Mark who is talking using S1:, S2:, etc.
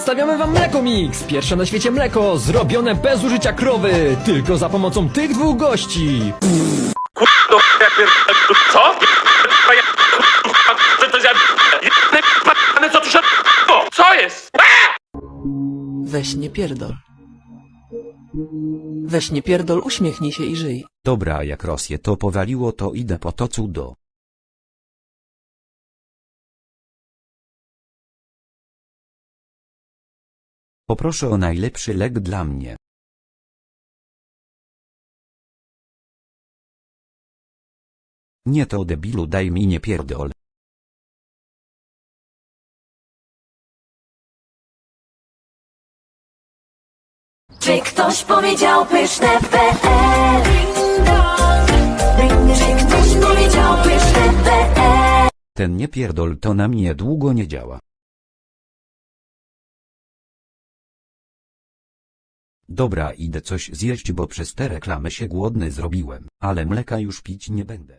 S1: Przedstawiamy wam Mleko Mix, pierwsze na świecie mleko, zrobione bez użycia krowy, tylko za pomocą tych dwóch gości.
S2: No, ja pierdolę, co? Ja, co to za... Jebane, co tu się... Co jest?
S3: Weź nie pierdol. Weź nie pierdol, uśmiechnij się i żyj.
S4: Dobra jak Rosję to powaliło to idę po to cudo. Poproszę o najlepszy lek dla mnie. Nie to debilu daj mi nie pierdol.
S5: Czy ktoś powiedział pyszne PL? Czy ktoś powiedział pyszne PL?
S4: Ten nie pierdol to na mnie długo nie działa. Dobra idę coś zjeść bo przez te reklamy się głodny zrobiłem, ale mleka już pić nie będę.